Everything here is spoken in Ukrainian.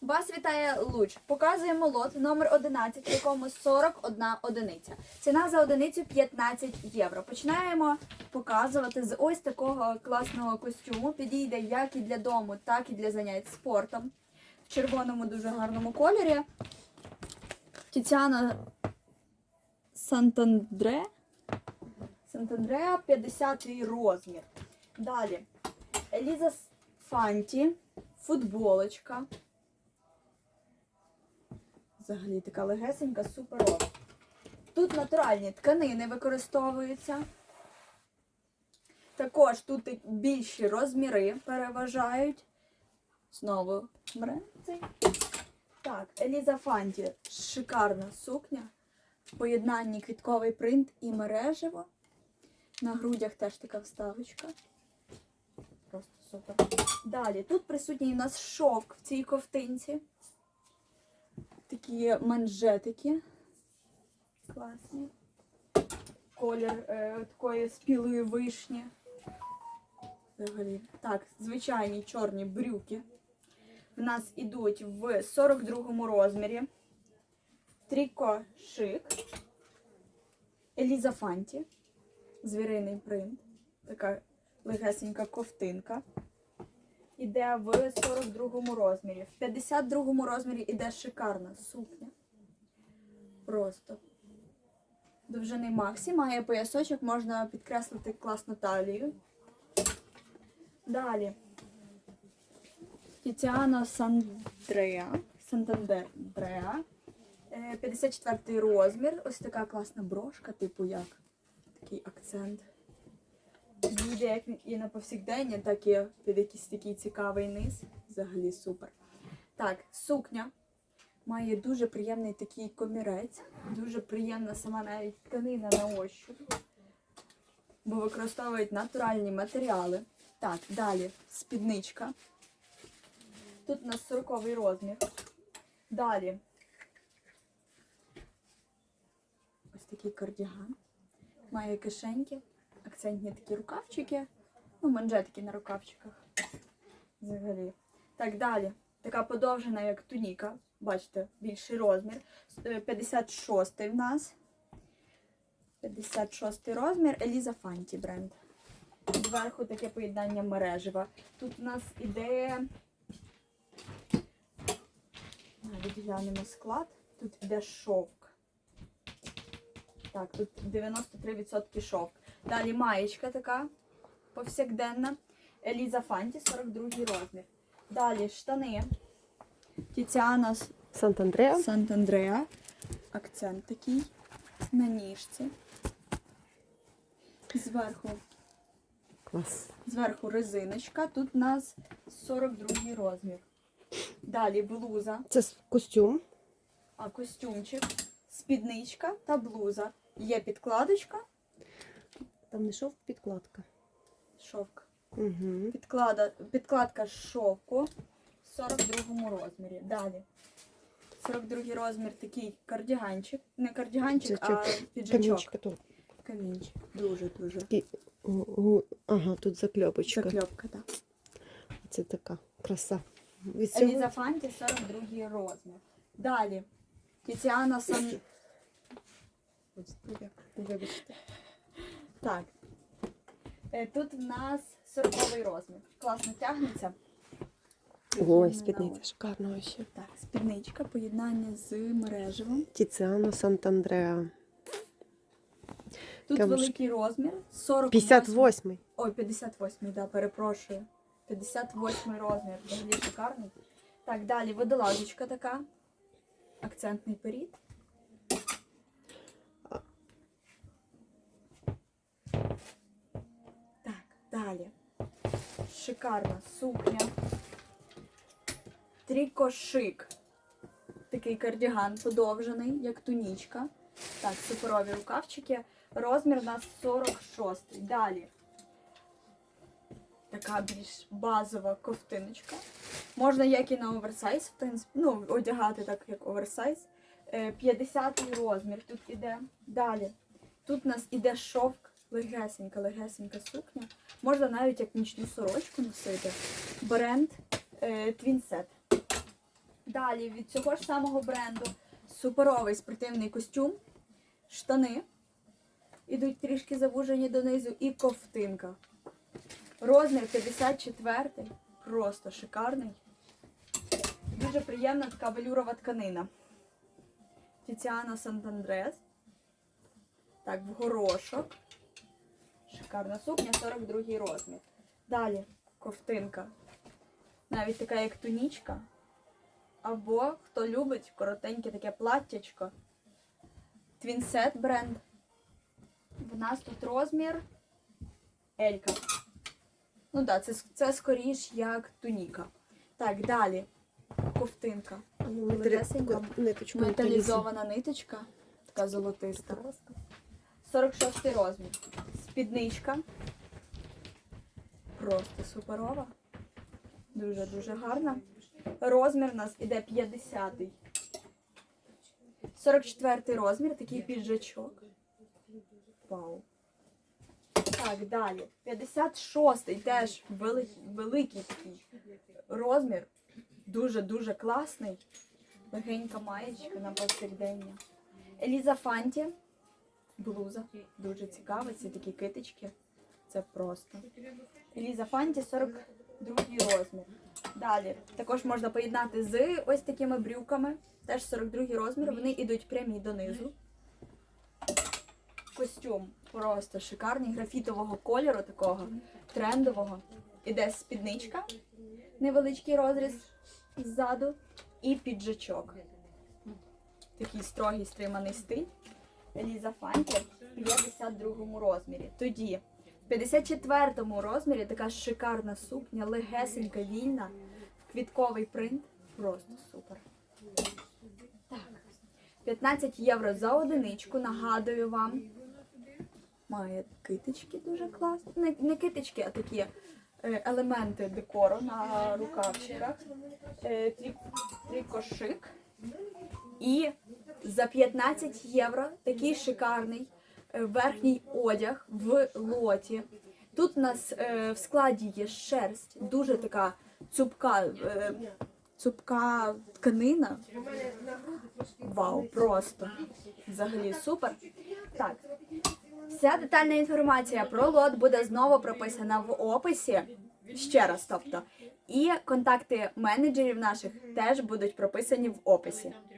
Вас вітає Луч. Показуємо лот номер 11, в якому 41 одиниця. Ціна за одиницю 15 євро. Починаємо показувати з ось такого класного костюму. Підійде як і для дому, так і для занять спортом. В червоному дуже гарному кольорі. Тетяна Сантандре. Сантандреа 50 розмір. Далі. Еліза Фанті. Футболочка. Взагалі така легесенька, суперова. Тут натуральні тканини використовуються. Також тут більші розміри переважають. Знову бренд. Так, Еліза Фанті. Шикарна сукня. В поєднанні квітковий принт і мережево. На грудях теж така вставочка. Просто супер. Далі, тут присутній у нас шовк в цій ковтинці. Такі манжетики. Класні. Колір е, такої спілої вишні. Взагалі. Так, звичайні чорні брюки. В нас ідуть в 42 розмірі. Тріко шик. Еліза Фанті. Звіриний принт. Така легесенька ковтинка. Іде в 42 розмірі. В 52 розмірі іде шикарна сукня. Просто. Довжини Максі. Має поясочок, можна підкреслити класно талію. Далі. Тетяна Сандреа. Сантандреа. Е, 54 розмір. Ось така класна брошка, типу як такий акцент. Буде як і на повсякдення, так і під якийсь такий цікавий низ. Взагалі супер. Так, сукня має дуже приємний такий комірець. Дуже приємна сама навіть тканина на ощуп. Бо використовують натуральні матеріали. Так, далі спідничка. Тут у нас 40 розмір. Далі. Ось такий кардіган. Має кишеньки, акцентні такі рукавчики. Ну, манжетики на рукавчиках. Взагалі. Так, далі. Така подовжена, як туніка. Бачите, більший розмір. Е, 56 в нас. 56 розмір. Еліза Фанті бренд. Зверху таке поєднання мережева. Тут у нас іде. Навіть глянемо склад. Тут іде шовк. Так, тут 93% шовк. Далі маєчка така повсякденна. Еліза Фанті, 42 розмір. Далі штани. Тіціана Сант-Андреа. Сант-Андреа. Акцент такий на ніжці. Зверху, Клас. зверху резиночка. Тут у нас 42 розмір. Далі блуза, Це костюм. а костюмчик, спідничка та блуза. Є підкладочка, Там не шов підкладка. шовк. Угу. Підклада, підкладка з шовку в 42 розмірі. Далі. 42 розмір такий кардіганчик. Не кардіганчик, а Піджачок. Камінчик. Дуже-дуже. Такий, Ага, тут закльопочка. Закльопка, так. Це така краса. Від цього Еліза Фанті 42 розмір. Далі. Тетяна Сан. Вибачте. Так. Е, Тут в нас 40 розмір. Класно тягнеться. Ой, спідниця шикарна ще. Так, спідничка, поєднання з мережевим. Тіціано Сант-Андреа. Тут Камушки. великий розмір. 48. 58-й. Ой, 58, да, перепрошую. 58 розмір, взагалі шикарний. Так, далі водолазочка така. Акцентний перід. Так, далі. Шикарна сукня. Трікошик. Такий кардіган подовжений, як тунічка. Так, суперові рукавчики. Розмір у нас 46. Далі. Така більш базова ковтиночка. Можна як і на оверсайз, в принципі, ну, одягати так, як оверсайз. Е, 50 розмір тут іде. Далі. Тут у нас іде шовк, легесенька, легесенька сукня. Можна навіть як нічну сорочку носити. Бренд е, Твінсет. Далі від цього ж самого бренду суперовий спортивний костюм, штани. Ідуть трішки завужені донизу і ковтинка. Розмір 54, просто шикарний. Дуже приємна така велюрова тканина. Тіціано Сантандрес. Так, в горошок. Шикарна сукня, 42 розмір. Далі ковтинка. Навіть така, як тунічка. Або хто любить коротеньке таке платтячко. Твінсет бренд. В нас тут розмір Елька. Ну так, да, це, це скоріш як туніка. Так, далі. Ковтинка. Металізована ниточка, така золотиста. 46 розмір. Спідничка. Просто суперова. Дуже-дуже гарна. Розмір у нас іде 50. 44 розмір, такий піджачок. Вау. Так, далі. 56-й теж великий, великий такий розмір. Дуже-дуже класний. Легенька маєчка на повсякдення. Еліза Фанті. Блуза. Дуже цікава. Це такі китички. Це просто. Еліза Фанті 42 розмір. Далі. Також можна поєднати з ось такими брюками. Теж 42 розмір. Вони йдуть прямі донизу. Костюм просто шикарний, графітового кольору, такого трендового. Іде спідничка, невеличкий розріз ззаду і піджачок. Такий строгий стриманий стиль. Еліза Фанті в 52 розмірі. Тоді в 54-му розмірі така шикарна сукня, легесенька, вільна, квітковий принт. Просто супер. Так. 15 євро за одиничку. Нагадую вам. Має китички дуже класні. Не, не китички, а такі е, елементи декору на рукавчиках. Е, трі- Трікошик. І за 15 євро такий шикарний е, верхній одяг в лоті. Тут у нас е, в складі є шерсть, дуже така цупка, е, цупка тканина. Вау, просто. Взагалі супер. Так. Вся детальна інформація про лот буде знову прописана в описі. Ще раз, тобто. І контакти менеджерів наших теж будуть прописані в описі.